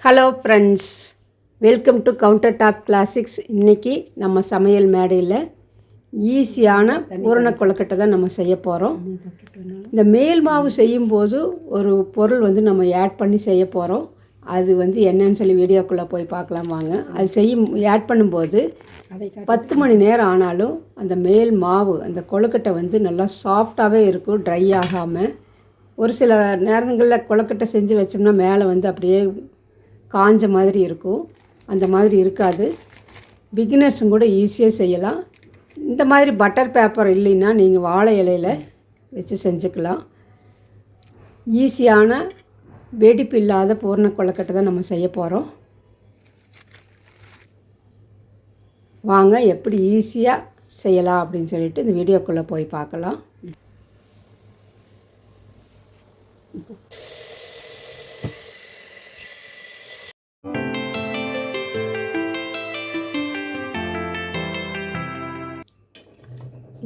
Hello friends welcome to counter top classics இன்றைக்கி நம்ம சமையல் மேடையில் ஈஸியான பூரண கொழுக்கட்டை தான் நம்ம செய்ய போகிறோம் இந்த மேல் மாவு செய்யும்போது ஒரு பொருள் வந்து நம்ம ஆட் பண்ணி செய்ய போகிறோம் அது வந்து என்னன்னு சொல்லி வீடியோக்குள்ளே போய் பார்க்கலாம் வாங்க. அது செய்யும் ஆட் பண்ணும்போது பத்து மணி நேரம் ஆனாலும் அந்த மேல் மாவு அந்த கொழுக்கட்டை வந்து நல்லா சாஃப்டாகவே இருக்கும் ட்ரை ஆகாமல் ஒரு சில நேரங்களில் கொழுக்கட்டை செஞ்சு வச்சோம்னா மேலே வந்து அப்படியே காஞ்ச மாதிரி இருக்கும். அந்த மாதிரி இருக்காது. பிகினர்ஸும் கூட ஈஸியாக செய்யலாம். இந்த மாதிரி பட்டர் பேப்பர் இல்லைன்னா நீங்கள் வாழை இலையில் வச்சு செஞ்சுக்கலாம். ஈஸியான வெடிப்பு இல்லாத பூர்ண கொழுக்கட்டை தான் நம்ம செய்ய போகிறோம் வாங்க எப்படி ஈஸியாக செய்யலாம் அப்படின்னு சொல்லிட்டு இந்த வீடியோக்குள்ளே போய் பார்க்கலாம்.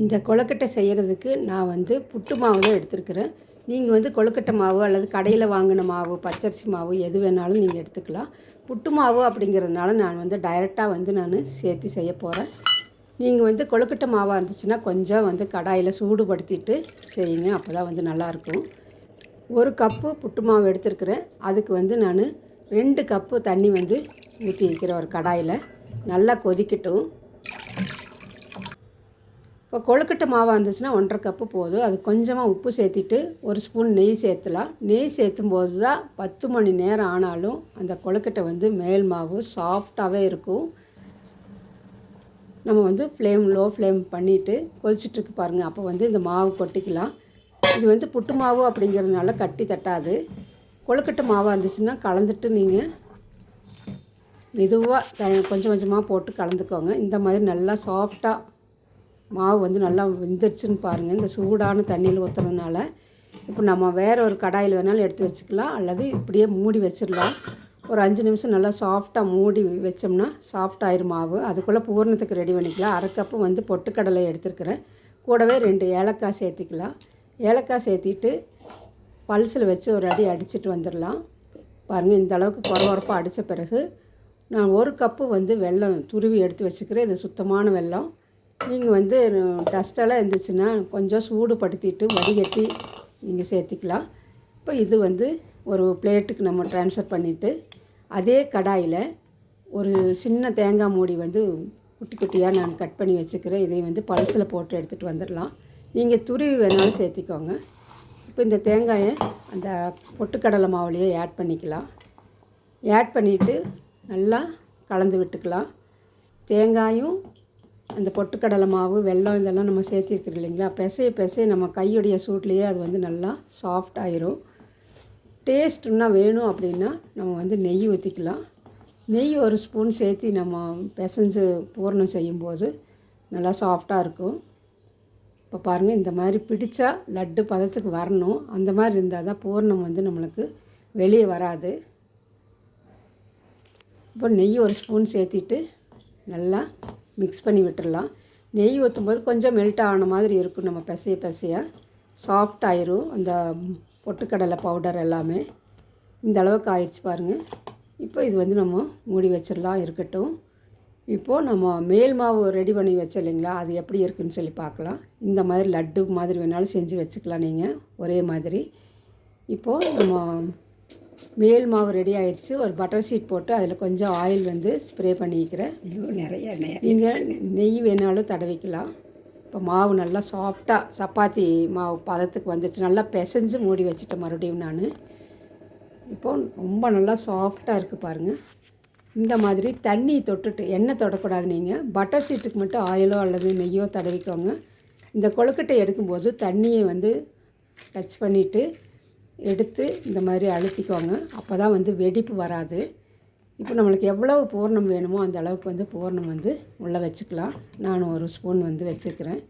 இந்த கொழுக்கட்டை செய்கிறதுக்கு நான் வந்து புட்டு மாவு தான் எடுத்துருக்கிறேன். நீங்கள் வந்து கொழுக்கட்டை மாவு அல்லது கடையில் வாங்கின மாவு பச்சரிசி மாவு எது வேணாலும் நீங்கள் எடுத்துக்கலாம். புட்டு மாவு அப்படிங்கிறதுனால நான் வந்து டைரெக்டாக வந்து நான் சேர்த்து செய்ய போகிறேன் நீங்கள் வந்து கொழுக்கட்டை மாவாக இருந்துச்சுன்னா கொஞ்சம் வந்து கடாயில் சூடுபடுத்திட்டு செய்யுங்க. அப்போ தான் வந்து நல்லாயிருக்கும். ஒரு கப்பு புட்டு மாவு எடுத்துருக்கிறேன். அதுக்கு வந்து நான் ரெண்டு கப்பு தண்ணி வந்து ஊற்றி வைக்கிறேன் ஒரு கடாயில். நல்லா கொதிக்கட்டும். இப்போ கொழுக்கட்டை மாவாக இருந்துச்சுன்னா ஒன்றரை கப்பு போதும். அது கொஞ்சமாக உப்பு சேர்த்திட்டு ஒரு ஸ்பூன் நெய் சேர்த்துலாம். நெய் சேர்த்தும் போது தான் பத்து மணி நேரம் ஆனாலும் அந்த கொழுக்கட்டை வந்து மேல் மாவு சாஃப்டாகவே இருக்கும். நம்ம வந்து ஃப்ளேம் லோ ஃப்ளேம் பண்ணிவிட்டு கொதிச்சிட்ருக்கு பாருங்கள் அப்போ வந்து இந்த மாவு கொட்டிக்கலாம். இது வந்து புட்டு மாவு அப்படிங்கிறதுனால கட்டி தட்டாது. கொழுக்கட்டை மாவாக இருந்துச்சுன்னா கலந்துட்டு நீங்கள் மெதுவாக த கொஞ்சம் கொஞ்சமாக போட்டு கலந்துக்கோங்க. இந்த மாதிரி நல்லா சாஃப்டாக மாவு வந்து நல்லா வெந்துருச்சுன்னு பாருங்கள் இந்த சூடான தண்ணியில் ஊற்றுறதுனால இப்போ நம்ம வேறு ஒரு கடாயில் வேணாலும் எடுத்து வச்சுக்கலாம். அல்லது இப்படியே மூடி வச்சிடலாம். ஒரு அஞ்சு நிமிஷம் நல்லா சாஃப்டாக மூடி வச்சோம்னா சாஃப்ட் ஆயிரும் மாவு. அதுக்குள்ளே பூரணத்துக்கு ரெடி பண்ணிக்கலாம். அரை கப்பு வந்து பொட்டுக்கடலை எடுத்துருக்கிறேன். கூடவே ரெண்டு ஏலக்காய் சேர்த்திக்கலாம். ஏலக்காய் சேர்த்திட்டு பல்சில் வச்சு ஒரு அடி அடிச்சிட்டு வந்துடலாம். பாருங்கள் இந்த அளவுக்கு குறவரப்பாக அடித்த பிறகு நான் ஒரு கப்பு வந்து வெல்லம் துருவி எடுத்து வச்சுக்கிறேன். இது சுத்தமான வெல்லம். நீங்கள் வந்து டஸ்டெல்லாம் இருந்துச்சுன்னா கொஞ்சம் சூடுபடுத்திட்டு வடிகட்டி நீங்கள் சேர்த்திக்கலாம். இப்போ இது வந்து ஒரு பிளேட்டுக்கு நம்ம ட்ரான்ஸ்ஃபர் பண்ணிவிட்டு அதே கடாயில் ஒரு சின்ன தேங்காய் மூடி வந்து குட்டி குட்டியாக நான் கட் பண்ணி வச்சுக்கிறேன். இதை வந்து பல்சில் போட்டு எடுத்துகிட்டு வந்துடலாம். நீங்கள் துருவி வேணாலும் சேர்த்திக்கோங்க. இப்போ இந்த தேங்காயை அந்த பொட்டுக்கடலை மாவுலேயே ஆட் பண்ணிக்கலாம். ஆட் பண்ணிவிட்டு நல்லா கலந்து விட்டுக்கலாம். தேங்காயும் அந்த பொட்டுக்கடலை மாவு வெல்லம் இதெல்லாம் நம்ம சேர்த்திருக்கிறோம் இல்லைங்களா? பெசைய பெசைய நம்ம கையுடைய சூட்லேயே அது வந்து நல்லா சாஃப்ட் ஆயிரும். டேஸ்ட்னா வேணும் அப்படின்னா நம்ம வந்து நெய் ஊற்றிக்கலாம் நெய் ஒரு ஸ்பூன் சேர்த்து நம்ம பெசஞ்சு பூரணம் செய்யும்போது நல்லா சாஃப்டாக இருக்கும். இப்போ பாருங்கள் இந்த மாதிரி பிடிச்சா லட்டு பதத்துக்கு வரணும். அந்த மாதிரி இருந்தால் தான் பூர்ணம் வந்து நம்மளுக்கு வெளியே வராது. இப்போ நெய் ஒரு ஸ்பூன் சேர்த்திட்டு நல்லா மிக்ஸ் பண்ணி விட்டுடலாம் நெய் ஊற்றும் போது கொஞ்சம் மெல்ட் ஆன மாதிரி இருக்கும். நம்ம பிசைய பிசைய சாஃப்ட் ஆயிரும். அந்த பொட்டுக்கடலை பவுடர் எல்லாமே இந்த அளவுக்கு ஆயிடுச்சு பாருங்கள் இப்போ இது வந்து நம்ம மூடி வச்சிடலாம். இருக்கட்டும். இப்போது நம்ம மேல் மாவு ரெடி பண்ணி வச்சோம் இல்லைங்களா? அது எப்படி இருக்குன்னு சொல்லி பார்க்கலாம். இந்த மாதிரி லட்டு மாதிரி வேணாலும் செஞ்சு வச்சுக்கலாம் நீங்கள் ஒரே மாதிரி. இப்போது நம்ம மேல் மாவு ரெடி ஆயிடுச்சு. ஒரு பட்டர் ஷீட் போட்டு அதில் கொஞ்சம் ஆயில் வந்து ஸ்ப்ரே பண்ணிக்கிறேன். நிறைய நீங்கள் நெய் வேணாலும் தடவிக்கலாம். இப்போ மாவு நல்லா சாஃப்டாக சப்பாத்தி மாவு பதத்துக்கு வந்துச்சு நல்லா பிசைஞ்சு மூடி வச்சுட்டேன் மறுபடியும் நான். இப்போது ரொம்ப நல்லா சாஃப்டாக இருக்குது பாருங்கள் இந்த மாதிரி தண்ணி தொட்டுட்டு எண்ணெய் தொடக்கூடாது நீங்கள் பட்டர் ஷீட்டுக்கு மட்டும் ஆயிலோ அல்லது நெய்யோ தடவிக்கோங்க. இந்த கொழுக்கட்டை எடுக்கும்போது தண்ணியை வந்து டச் பண்ணிவிட்டு எடுத்து இந்த மாதிரி அழுத்திக்கோங்க. அப்போ தான் வந்து வெடிப்பு வராது. இப்போ நம்மளுக்கு எவ்வளவு பூர்ணம் வேணுமோ அந்த அளவுக்கு வந்து பூர்ணம் வந்து உள்ளே வச்சுக்கலாம். நான் ஒரு ஸ்பூன் வந்து வச்சுருக்கிறேன்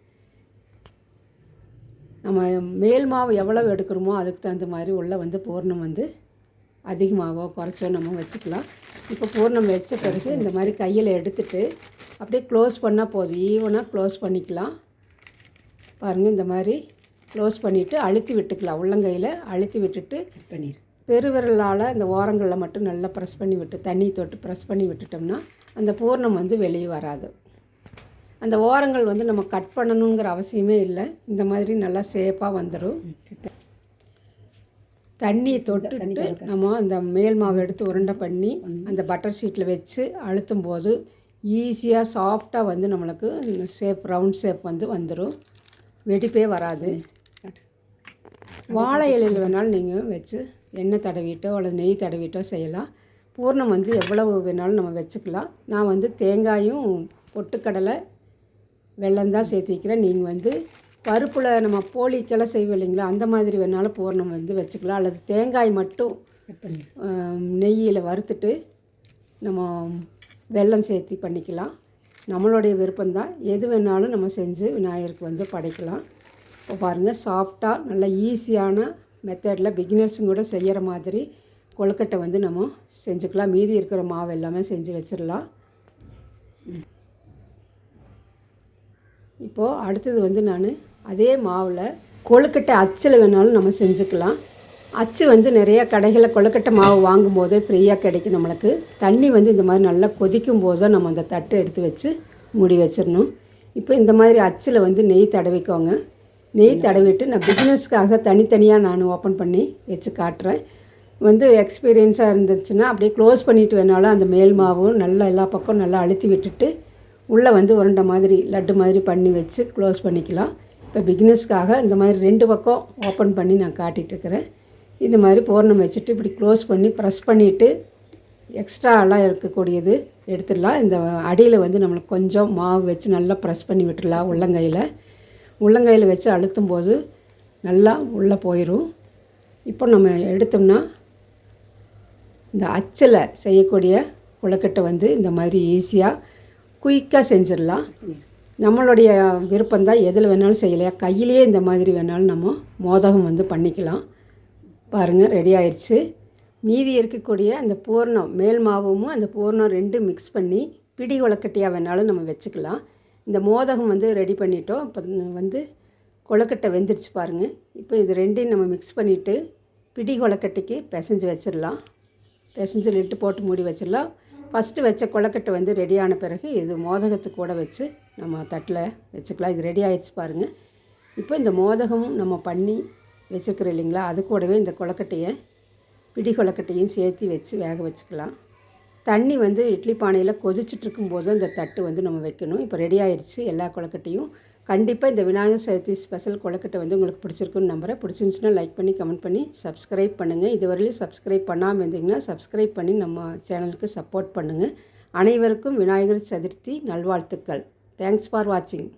நம்ம மேல் மாவு எவ்வளவு எடுக்கிறோமோ அதுக்கு தகுந்த மாதிரி உள்ளே வந்து பூர்ணம் வந்து அதிகமாகவோ குறைச்சோ நம்ம வச்சுக்கலாம். இப்போ பூர்ணம் வச்ச பிறகு இந்த மாதிரி கையில் எடுத்துட்டு அப்படியே க்ளோஸ் பண்ணால் போதும். ஈவனாக க்ளோஸ் பண்ணிக்கலாம். பாருங்கள் இந்த மாதிரி க்ளோஸ் பண்ணிவிட்டு அழுத்தி விட்டுக்கலாம். உள்ளங்கையில் அழுத்தி விட்டுட்டு பண்ணிடு பெருவிரலால் இந்த ஓரங்களில் மட்டும் நல்லா ப்ரெஸ் பண்ணி விட்டு தண்ணி தொட்டு ப்ரெஸ் பண்ணி விட்டுட்டோம்னா அந்த பூர்ணம் வந்து வெளியே வராது. அந்த ஓரங்கள் வந்து நம்ம கட் பண்ணணுங்கிற அவசியமே இல்லை. இந்த மாதிரி நல்லா சேஃபாக வந்துடும் தண்ணியை தொட்டுட்டு நம்ம அந்த மேல் மாவு எடுத்து உருண்டை பண்ணி அந்த பட்டர் ஷீட்டில் வச்சு அழுத்தும் போது ஈஸியாக சாஃப்டாக வந்து நம்மளுக்கு ஷேப் ரவுண்ட் ஷேப் வந்து வந்துடும் வெடிப்பே வராது. வாழை இலையில் வேணாலும் நீங்கள் வச்சு எண்ணெய் தடவிட்டோ அல்லது நெய் தடவிட்டோ செய்யலாம். பூர்ணம் வந்து எவ்வளவு வேணாலும் நம்ம வச்சுக்கலாம். நான் வந்து தேங்காயும் பொட்டுக்கடலை வெல்லம் தான் சேர்த்திக்கிறேன் நீங்கள் வந்து பருப்பில் நம்ம போலிக்கெல்லாம் செய்வோம் இல்லைங்களா? அந்த மாதிரி வேணாலும் பூர்ணம் வந்து வச்சுக்கலாம். அல்லது தேங்காய் மட்டும் நெய்யில் வறுத்துட்டு நம்ம வெல்லம் சேர்த்தி பண்ணிக்கலாம். நம்மளுடைய விருப்பம்தான். எது வேணாலும் நம்ம செஞ்சு விநாயகருக்கு வந்து படைக்கலாம். இப்போ பாருங்கள் சாஃப்டாக நல்ல ஈஸியான மெத்தடில் பிகினர்ஸும் கூட செய்கிற மாதிரி கொழுக்கட்டை வந்து நம்ம செஞ்சுக்கலாம். மீதி இருக்கிற மாவு எல்லாமே செஞ்சு வச்சிடலாம். இப்போது அடுத்தது வந்து நான் அதே மாவில் கொழுக்கட்டை அச்சில் வேணாலும் நம்ம செஞ்சுக்கலாம். அச்சு வந்து நிறைய கடைகளில் கொழுக்கட்டை மாவு வாங்கும்போதே ஃப்ரீயாக கிடைக்கும் நம்மளுக்கு. தண்ணி வந்து இந்த மாதிரி நல்லா கொதிக்கும் போது நம்ம அந்த தட்டை எடுத்து வச்சு மூடி வச்சிடணும். இப்போ இந்த மாதிரி அச்சில் வந்து நெய் தடவிக்கோங்க. நெய் தடவிட்டு நான் பிஸ்னஸ்க்காக தனித்தனியாக நான் ஓப்பன் பண்ணி வச்சு காட்டுறேன். வந்து எக்ஸ்பீரியன்ஸாக இருந்துச்சுன்னா அப்படியே க்ளோஸ் பண்ணிட்டு வேணாலும் அந்த மேல் மாவும் நல்லா எல்லா பக்கம் நல்லா அழுத்தி விட்டுட்டு உள்ளே வந்து உருண்டை மாதிரி லட்டு மாதிரி பண்ணி வச்சு க்ளோஸ் பண்ணிக்கலாம். இப்போ பிகினஸ்க்காக இந்த மாதிரி ரெண்டு பக்கம் ஓப்பன் பண்ணி நான் காட்டிகிட்ருக்கிறேன் இந்த மாதிரி பூர்ணம் வச்சுட்டு இப்படி க்ளோஸ் பண்ணி ப்ரெஸ் பண்ணிவிட்டு எக்ஸ்ட்ராலாம் இருக்கக்கூடியது எடுத்துடலாம். இந்த அடியில் வந்து நம்மளுக்கு கொஞ்சம் மாவு வச்சு நல்லா ப்ரெஸ் பண்ணி விட்டுடலாம் உள்ளங்கையில். உள்ளங்கையில் வச்சு அழுத்தும் போது நல்லா உள்ளே போயிடும் இப்போ நம்ம எடுத்தோம்னா இந்த அச்சில் செய்யக்கூடிய உலக்கட்டை வந்து இந்த மாதிரி ஈஸியாக குயிக்காக செஞ்சிடலாம். நம்மளுடைய விருப்பம்தான் எதில் வேணாலும் செய்யலையா? கையிலேயே இந்த மாதிரி வேணாலும் நம்ம மோதகம் வந்து பண்ணிக்கலாம். பாருங்கள் ரெடி ஆயிடுச்சு மீதி இருக்கக்கூடிய அந்த பூர்ணம் மேல் மாவும் அந்த பூர்ணம் ரெண்டும் மிக்ஸ் பண்ணி பிடி கொழுக்கட்டையாக வேணாலும் நம்ம வச்சுக்கலாம். இந்த மோதகம் வந்து ரெடி பண்ணிட்டோம். இப்போ வந்து கொழுக்கட்டை வெந்துருச்சு பாருங்கள் இப்போ இது ரெண்டையும் நம்ம மிக்ஸ் பண்ணிவிட்டு பிடி கொழுக்கட்டைக்கு பிசைஞ்சு வச்சிடலாம். பிசைஞ்சு லிட்டு போட்டு மூடி வச்சிடலாம். ஃபஸ்ட்டு வச்ச கொழுக்கட்டை வந்து ரெடியான பிறகு இது மோதகத்து கூட வச்சு நம்ம தட்டில் வச்சுக்கலாம். இது ரெடி ஆயிடுச்சு பாருங்கள் இப்போ இந்த மோதகமும் நம்ம பண்ணி வச்சுருக்குறோம் இல்லைங்களா? அது கூடவே இந்த கொழுக்கட்டையை பிடி கொழுக்கட்டையும் சேர்த்து வச்சு வேக வச்சுக்கலாம். தண்ணி வந்து இட்லி பானையில் கொதிச்சுட்டு இருக்கும்போது அந்த தட்டு வந்து நம்ம வைக்கணும். இப்போ ரெடி ஆயிடுச்சு எல்லா கொழக்கட்டையும் கண்டிப்பாக இந்த விநாயகர் சதுர்த்தி ஸ்பெஷல் கொழக்கட்டை வந்து உங்களுக்கு பிடிச்சிருக்குன்னு நம்புகிறேன் பிடிச்சிருந்துச்சுன்னா லைக் பண்ணி கமெண்ட் பண்ணி சப்ஸ்கிரைப் பண்ணுங்கள் இதுவரையிலும் சப்ஸ்கிரைப் பண்ணாமல் இருந்தீங்கன்னா சப்ஸ்கிரைப் பண்ணி நம்ம சேனலுக்கு சப்போர்ட் பண்ணுங்கள் அனைவருக்கும் விநாயகர் சதுர்த்தி நல்வாழ்த்துக்கள். தேங்க்ஸ் ஃபார் வாட்சிங்